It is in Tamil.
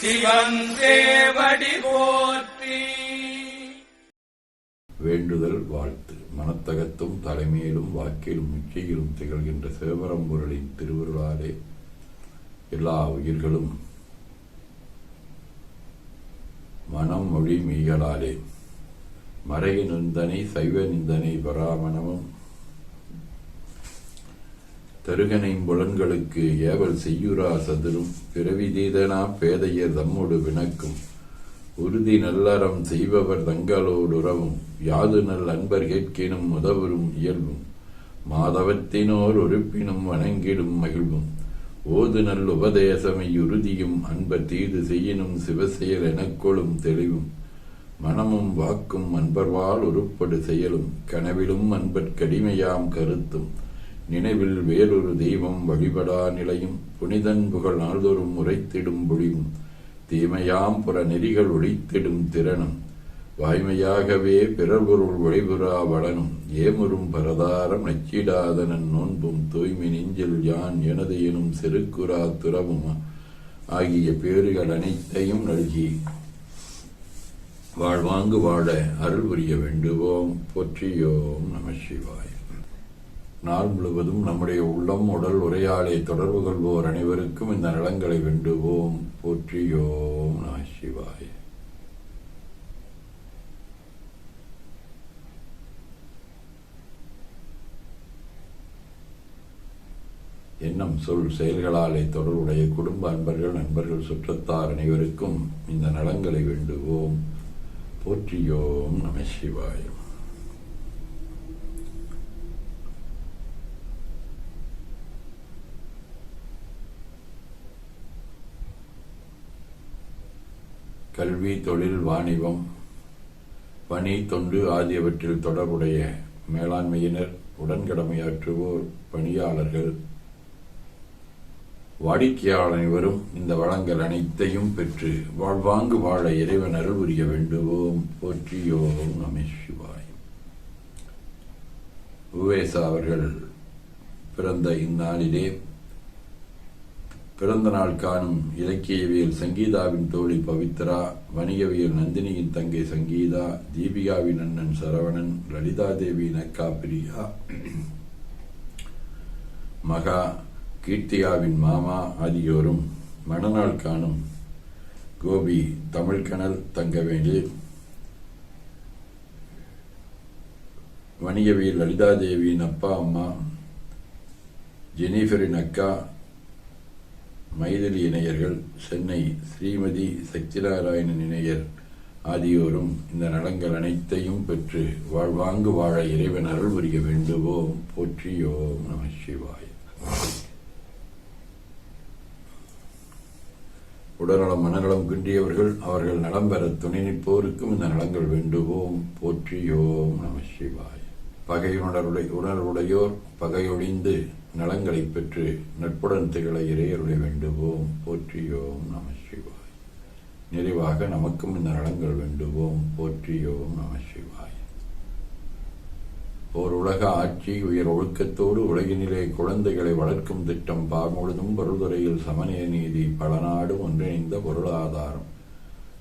சிவன் போற்றி. வேண்டுதல் வாழ்த்து. மனத்தகத்தும் தலைமையிலும் வாக்கிலும் உச்சியிலும் திகழ்கின்ற சிவபரம்பொருளின் திருவருளாலே எல்லா உயிர்களும் மனம் மொழி மெய்களாலே. மறைய நிந்தனை சைவ நிந்தனை பராமணமும் தருகனை புலன்களுக்கு ஏவல் செய்யுரா சதுரும். பிறவிதீதனா பேதையர் தம்மோடு வினக்கும் உறுதி நல்லறம் செய்பவர் தங்களோடுறவும் யாது நல் அன்பர் கேட்கினும் உதவரும் இயல்பும். மாதவத்தினோர் உறுப்பினும் வணங்கிடும் மகிழ்வும். ஓது நல் உபதேசமை உறுதியும் அன்பர் தீது செய்யினும் சிவசெயல் எனக்கொளும் தெளிவும். மனமும் வாக்கும் அன்பர்வால் உருப்படு செயலும். கனவிலும் அன்பர்க்கடிமையாம் கருத்தும். நினைவில் வேறொரு தெய்வம் வழிபடா நிலையும் புனிதன் புகழ் நாள்தோறும் உரைத்திடும் பொழிவும் தீமையாம் புற நெறிகள் ஒழித்திடும் திறனும் வாய்மையாகவே பிறர்பொருள் விளைபுறா வளனும் ஏமுறும் பரதாரம் நச்சிடாதனன் நோன்பும் தூய்மை நெஞ்சில் யான் எனது எனும் செருக்குறா துறவும் ஆகிய பேறுகள் அனைத்தையும் நல்கி வாழ்வாங்கு வாழ அருள் புரிய வேண்டுவோம். போற்றியோம் நம சிவாய. நாள் முழுவதும் நம்முடைய உள்ளம் உடல் உரையாடை தொடர்பு கொள்வோர் அனைவருக்கும் இந்த நலங்களை வேண்டுவோம். போற்றியோம் நம சிவாய. எண்ணம் சொல் செயல்களாலே தொடர்புடைய குடும்ப அன்பர்கள் நண்பர்கள் சுற்றத்தார் அனைவருக்கும் இந்த நலங்களை வேண்டுவோம். போற்றியோம் நம சிவாயம் கல்வி தொழில் வாணிபம் பணி தொண்டு ஆகியவற்றில் தொடர்புடைய மேலாண்மையினர் உடன்கடமையாற்றுவோர் பணியாளர்கள் வாடிக்கையாளர் அனைவரும் இந்த வளங்கள் அனைத்தையும் பெற்று வாழ்வாங்கு வாழ இறைவன் அருள் புரிய வேண்டுவோம். போற்றியோம் நம சிவாய். உவேசா அவர்கள் பிறந்த இந்நாளிலே பிறந்த நாள் காணும் இலக்கியவியல் சங்கீதாவின் தோழி பவித்ரா வணிகவியல் நந்தினியின் தங்கை சங்கீதா தீபிகாவின் அண்ணன் சரவணன் லலிதா தேவியின் அக்கா பிரியா மகா கீர்த்தியாவின் மாமா ஆகியோரும் மணநாள் காணும் கோபி தமிழ்கணல் தங்கவேலு வணிகவியல் லலிதா தேவியின் அப்பா அம்மா ஜெனிஃபரின் அக்கா மைதிலி இணையர்கள் சென்னை ஸ்ரீமதி சக்திநாராயணன் இணையர் ஆகியோரும் இந்த நலங்கள் அனைத்தையும் பெற்று வாழ்வாங்கு வாழ இறைவன் அருள் புரிய வேண்டுவோம். போற்றியோம் நம சிவாய. உடல்நலம் மனநலம் குன்றியவர்கள் அவர்கள் நலம் பெற துணை நிற்போருக்கும் இந்த நலங்கள் வேண்டுவோம். போற்றியோம் நம சிவாய். பகையுணருடைய உணர்வுடையோர் பகையொழிந்து நலங்களை பெற்று நட்புடன் திகழ இறையருடைய வேண்டுவோம். போற்றியோம் நம சிவாய். நிறைவாக நமக்கும் இந்த நலங்கள் வேண்டுவோம். போற்றியோம் நம சிவாய். ஓர் உலக ஆட்சி உயர் ஒழுக்கத்தோடு உலகினிலே குழந்தைகளை வளர்க்கும் திட்டம் பார்முழுதும் பொருள்துறையில் சமநீ நீதி பல நாடும் ஒன்றிணைந்த பொருளாதாரம்.